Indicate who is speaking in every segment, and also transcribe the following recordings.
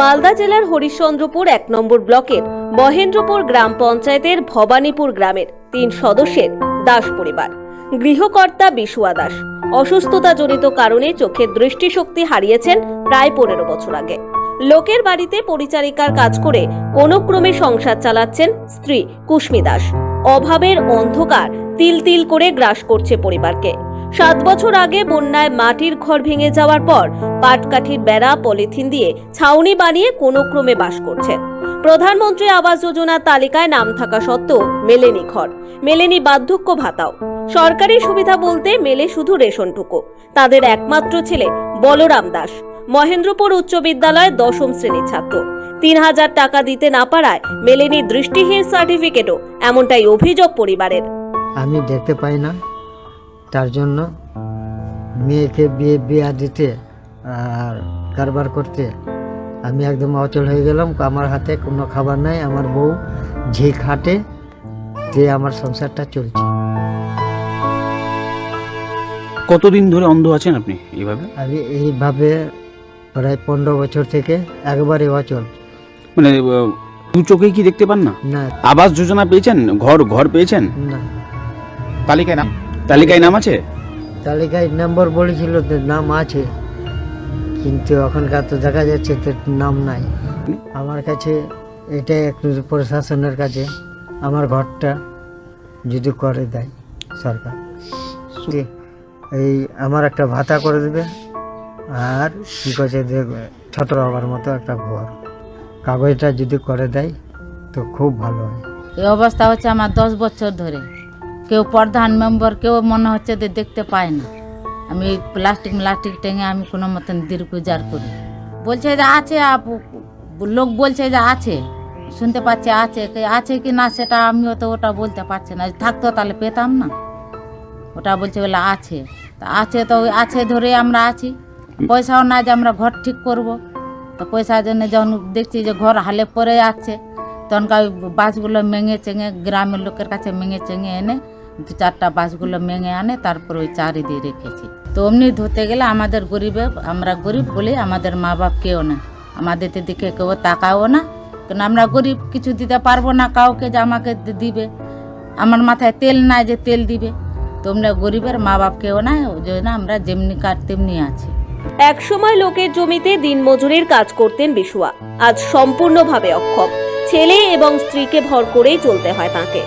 Speaker 1: মালদা জেলার হরিশ্চন্দ্রপুর এক নম্বর ব্লকের মহেন্দ্রপুর গ্রাম পঞ্চায়েতের ভবানীপুর গ্রামের তিন সদস্যের দাস পরিবার। গৃহকর্তা বিশুয়া দাস। অসুস্থতাজনিত কারণে চোখের দৃষ্টিশক্তি হারিয়েছেন প্রায় পনেরো বছর আগে। লোকের বাড়িতে পরিচারিকার কাজ করে কোনো ক্রমে সংসার চালাচ্ছেন স্ত্রী কুশ্মী দাস। অভাবের অন্ধকার তিল তিল করে গ্রাস করছে পরিবারকে। সাত বছর আগে বন্যায় মাটির ঘর ভেঙে যাওয়ার পর পাটকাঠির বেড়া, পলিথিন দিয়ে ছাউনি বানিয়ে কোনো ক্রমে বাস করছেন প্রধানমন্ত্রী আবাস যোজনার তালিকায় নাম থাকা সত্ত্বেও মেলেনি ঘর, মেলেনি বার্ধক্য ভাতাও। সরকারি সুবিধা বলতে মেলে শুধু রেশনটুকু। তাদের একমাত্র ছেলে বলরাম দাস। মহেন্দ্রপুর উচ্চ বিদ্যালয়ের দশম শ্রেণির ছাত্র। তিন হাজার টাকা দিতে না পারায় মেলেনি দৃষ্টিহীন সার্টিফিকেটও, এমনটাই অভিযোগ পরিবারের।
Speaker 2: আমি দেখতে পাই না। তার জন্য মেয়েকে বিয়ে বিয়া দিতে আর কারবার করতে। আমি একদম অচল হয়ে গেলাম আমার হাতে কোনো খাবার নাই আমার বউ ঝি খাটে যে আমার সংসারটা চলছে।
Speaker 3: কতদিন ধরে অন্ধ আছেন আপনি এইভাবে?
Speaker 2: আমি এইভাবে প্রায় পনেরো বছর থেকে একবারে অচল।
Speaker 3: মানে দু চোখেই কি দেখতে পান না?
Speaker 2: না।
Speaker 3: আবাস যোজনা পেয়েছেন? ঘর ঘর পেয়েছেন?
Speaker 2: না।
Speaker 3: তালিকায় নাম তালিকায় নাম আছে?
Speaker 2: তালিকায় নম্বর বলেছিল যে নাম আছে কিন্তু এখনকার তো দেখা যাচ্ছে তো নাম নাই। আমার কাছে এটাই একটু প্রশাসনের কাছে আমার ঘরটা যদি করে দেয় সরকার। যে এই আমার একটা ভাতা করে দেবে আর কী করছে ছোট হবার মতো একটা ঘর। কাগজটা যদি করে দেয় তো খুব ভালো হয়।
Speaker 4: এই অবস্থা হচ্ছে আমার দশ বছর ধরে। কেউ প্রধান মেম্বার কেউ মনে হচ্ছে যে দেখতে পায় না। আমি প্লাস্টিক প্লাস্টিক টেঙে আমি কোনো মতন দীর্ঘজার করি। বলছে যে আছে লোক বলছে যে আছে, শুনতে পাচ্ছে আছে আছে কি না সেটা আমিও তো ওটা বলতে পারছি না। থাকতো তাহলে পেতাম না। ওটা বলছে বলে আছে। তা আছে তো আছে ধরে আমরা আছি। পয়সাও না যে আমরা ঘর ঠিক করব। তো পয়সার জন্য যখন দেখছি যে ঘর হালে পড়ে যাচ্ছে তখনকার বাসগুলো মেঙে চেঙে গ্রামের লোকের কাছে মেঙে চেঙে এনে দু চারটা বাসগুলো মেঙে আনে, তারপর ওই চারি দিয়ে রেখেছি। তো অমনি ধরতে গেলে আমাদের গরিবে, আমরা গরিব বলে আমাদের মা বাপ কেউ না। আমাদের দিকে কেউ তাকাও না। কেন আমরা গরিব, কিছু দিতে পারব না কাউকে যে আমাকে দিবে। আমার মাথায় তেল নাই যে তেল দিবে। তোমরা গরিবের মা বাপ কেউ না, ওই জন্য আমরা যেমনি কাট তেমনি আছি।
Speaker 1: একসময় লোকের জমিতে দিনমজুরির কাজ করতেন বিশুয়া। আজ সম্পূর্ণভাবে অক্ষম। ছেলে এবং স্ত্রীকে ভর করেই চলতে হয় তাকে।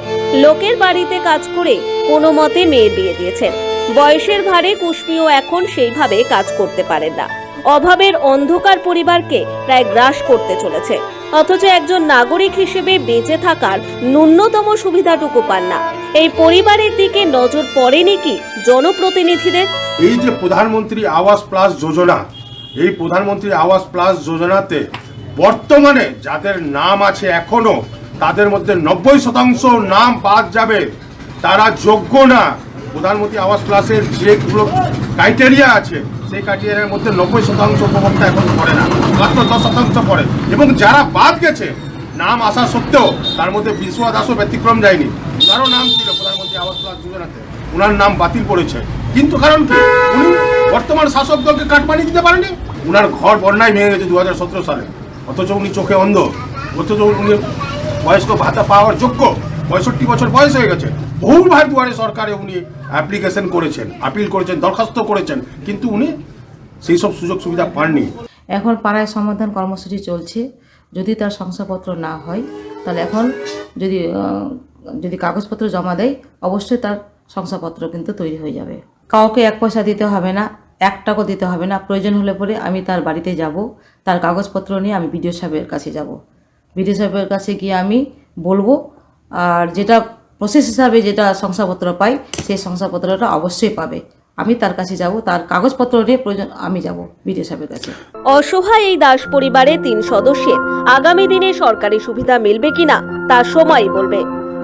Speaker 1: লোকের বাড়িতে কাজ করে কোনো মতে মেয়ের বিয়ে দিয়েছেন। বয়সের ভারে কুশ্মিও এখন সেইভাবে কাজ করতে পারেন না। অভাবের অন্ধকার পরিবারকে প্রায় গ্রাস করতে চলেছে। অথচ একজন নাগরিক হিসেবে বেঁচে থাকার ন্যূনতম সুবিধাটুকু পান না। এই পরিবারের দিকে নজর পড়েনি কি জনপ্রতিনিধিদের?
Speaker 5: এই যে প্রধানমন্ত্রী আবাস প্লাস যোজনা, এই প্রধানমন্ত্রী আবাস প্লাস যোজনাতে বর্তমানে যাদের নাম আছে এখনও, তাদের মধ্যে নব্বই শতাংশ নাম বাদ যাবে। তারা যোগ্য না। প্রধানমন্ত্রী আবাস প্লাসের যেগুলো ক্রাইটেরিয়া আছে, সেই ক্রাইটেরিয়ার মধ্যে নব্বই শতাংশ উপভোক্তা এখন পড়ে না। মাত্র দশ শতাংশ পড়ে এবং যারা বাদ গেছে, নাম আসা সত্ত্বেও তার মধ্যে বিশ্বনাথ দাসও ব্যতিক্রম যায়নি। ওনারও নাম ছিল প্রধানমন্ত্রী আবাস প্লাস যোজনাতে। ওনার নাম বাতিল করেছে। কিন্তু কারণ কি? উনি বর্তমান শাসক দলকে কাটমানি দিতে পারেনি ওনার ঘর বন্যায় ভেঙে গেছে দু হাজার সতেরো সালে। অথচ উনি চোখে অন্ধ। অথচ উনি বয়স্ক ভাতা পাওয়ার যোগ্য। পঁয়ষট্টি বছর বয়স হয়ে গেছে। বহুবার দুয়ারে সরকারে উনি অ্যাপ্লিকেশন করেছেন আপিল করেছেন, দরখাস্ত করেছেন। কিন্তু উনি সেই সব সুযোগ সুবিধা পাননি।
Speaker 6: এখন পাড়ায় সমাধান কর্মসূচি চলছে। যদি তার শংসাপত্র না হয়, তাহলে এখন যদি যদি কাগজপত্র জমা দেয়, অবশ্যই তার শংসাপত্র কিন্তু তৈরি হয়ে যাবে। কাউকে এক পয়সা দিতে হবে না। এক টাকাও দিতে হবে না। প্রয়োজন হলে পরে আমি তার বাড়িতে যাব। তার কাগজপত্র নিয়ে আমি বিডিও সাহেবের কাছে যাব। বিডিও সাহেবের কাছে গিয়ে আমি বলব, আর যেটা প্রসেস হিসাবে যেটা শংসাপত্র পাই, সেই শংসাপত্রটা অবশ্যই পাবে। আমি তার কাছে যাব, তার কাগজপত্র নিয়ে প্রয়োজন, আমি যাব বিডিও সাহেবের কাছে।
Speaker 1: অসহায় এই দাস পরিবারে তিন সদস্যের। আগামী দিনে সরকারি সুবিধা মিলবে কিনা, তা সময়ই বলবে।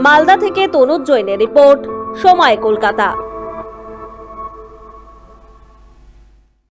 Speaker 1: মালদা থেকে তনুজ জৈনের রিপোর্ট, সময় কলকাতা।